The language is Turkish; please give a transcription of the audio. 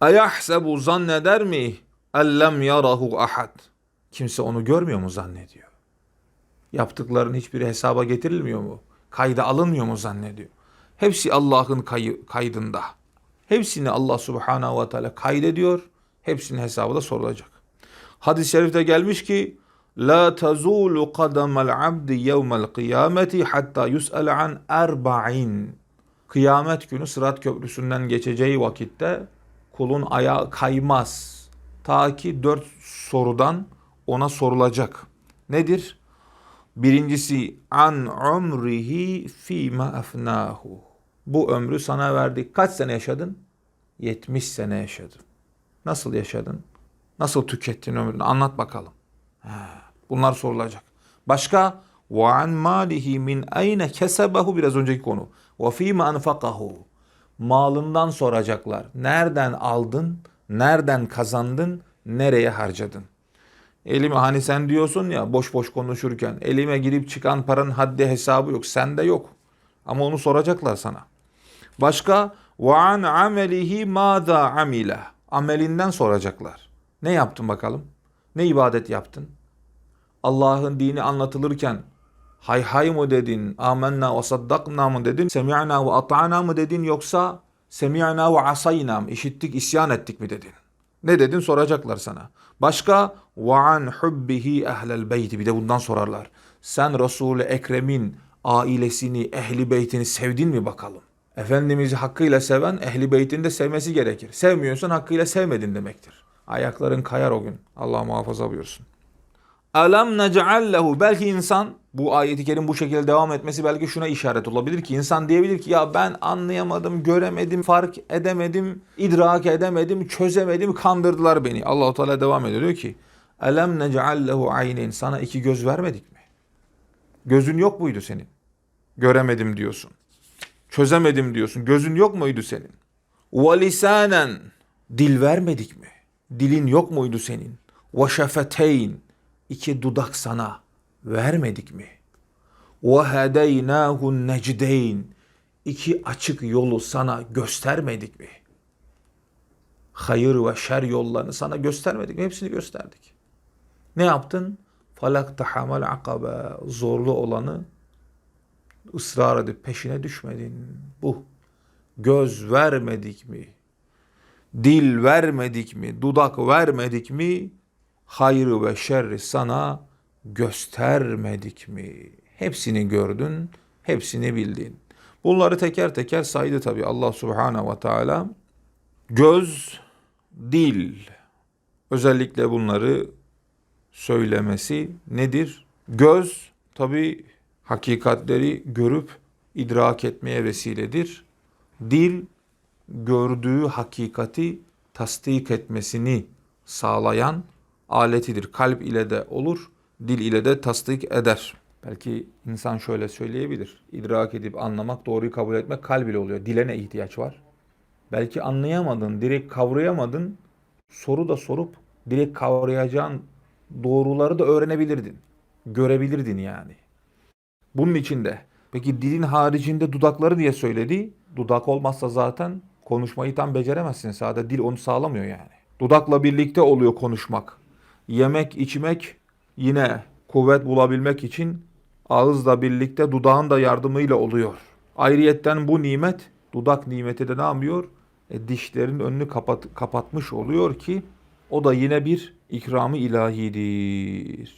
Ayahsebu zanneder mi? Ellem yarahu ahad. Kimse onu görmüyor mu zannediyor? Yaptıkların hiçbiri hesaba getirilmiyor mu? Kayda alınmıyor mu zannediyor? Hepsi Allah'ın kayı, kaydında. Hepsini Allah subhanahu ve teala kaydediyor. Hepsinin hesabı da sorulacak. Hadis-i şerifte gelmiş ki La tazulu kadamel abdi yevmel kıyameti hatta yus'al an erba'in. Kıyamet günü Sırat Köprüsü'nden geçeceği vakitte kulun ayağı kaymaz. Ta ki dört sorudan ona sorulacak. Nedir? Birincisi an umrihi fîme efnahu. Bu ömrü sana verdik. Kaç sene yaşadın? 70 sene yaşadın. Nasıl yaşadın? Nasıl tükettin ömrünü? Anlat bakalım. Bunlar sorulacak. Başka ve an malihi min ayne kesebehu biraz önceki konu. Ve fîme enfakahu. Malından soracaklar. Nereden aldın? Nereden kazandın? Nereye harcadın? Elime hani sen diyorsun ya boş boş konuşurken elime girip çıkan paranın haddi hesabı yok. Sende yok. Ama onu soracaklar sana. Başka ve an amelihi mâzâ amile. Amelinden soracaklar. Ne yaptın bakalım? Ne ibadet yaptın? Allah'ın dini anlatılırken hay hay mı dedin, amennâ ve saddakna mı dedin, semi'na ve ata'na mı dedin yoksa semi'na ve asayna mı, işittik isyan ettik mi dedin? Ne dedin soracaklar sana. Başka ve an hubbihi ehlel beyti bir de bundan sorarlar. Sen Resul-i Ekrem'in ailesini, ehli beytini sevdin mi bakalım? Efendimiz'i hakkıyla seven ehli beytini de sevmesi gerekir. Sevmiyorsan hakkıyla sevmedin demektir. Ayakların kayar o gün. Allah muhafaza buyursun. Alam nec'allehu belki insan bu ayeti kerim bu şekilde devam etmesi belki şuna işaret olabilir ki insan diyebilir ki ya ben anlayamadım, göremedim, fark edemedim, idrak edemedim, çözemedim, kandırdılar beni. Allahu Teala devam ediyor diyor ki Alam nec'allehu ayneyn sana iki göz vermedik mi? Gözün yok muydu senin? Göremedim diyorsun. Çözemedim diyorsun. Gözün yok muydu senin? Ve lisanen dil vermedik mi? Dilin yok muydu senin? Ve şefeteyn iki dudak sana vermedik mi? Ve hedeynahu necdeyn iki açık yolu sana göstermedik mi? Hayır ve şer yollarını sana göstermedik mi? Hepsini gösterdik. Ne yaptın? Falak tahamal akabe zorlu olanı ısrar edip peşine düşmedin. Bu göz vermedik mi? Dil vermedik mi? Dudak vermedik mi? Hayrı ve şerri sana göstermedik mi? Hepsini gördün, hepsini bildin. Bunları teker teker saydı tabi Allah Subhanahu ve Teala. Göz, dil, özellikle bunları söylemesi nedir? Göz tabi hakikatleri görüp idrak etmeye vesiledir. Dil gördüğü hakikati tasdik etmesini sağlayan aletidir. Kalp ile de olur, dil ile de tasdik eder. Belki insan şöyle söyleyebilir. İdrak edip anlamak, doğruyu kabul etmek kalb ile oluyor. Dile ne ihtiyaç var? Belki anlayamadın, direkt kavrayamadın. Soru da sorup direkt kavrayacağın doğruları da öğrenebilirdin. Görebilirdin yani. Bunun içinde. Peki dilin haricinde dudakları diye söyledi. Dudak olmazsa zaten konuşmayı tam beceremezsin. Sadece dil onu sağlamıyor yani. Dudakla birlikte oluyor konuşmak. Yemek, içmek yine kuvvet bulabilmek için ağızla birlikte dudağın da yardımıyla oluyor. Ayrıyetten bu nimet, dudak nimeti de ne yapıyor? E, dişlerin önünü kapat, kapatmış oluyor ki o da yine bir ikramı ilahidir.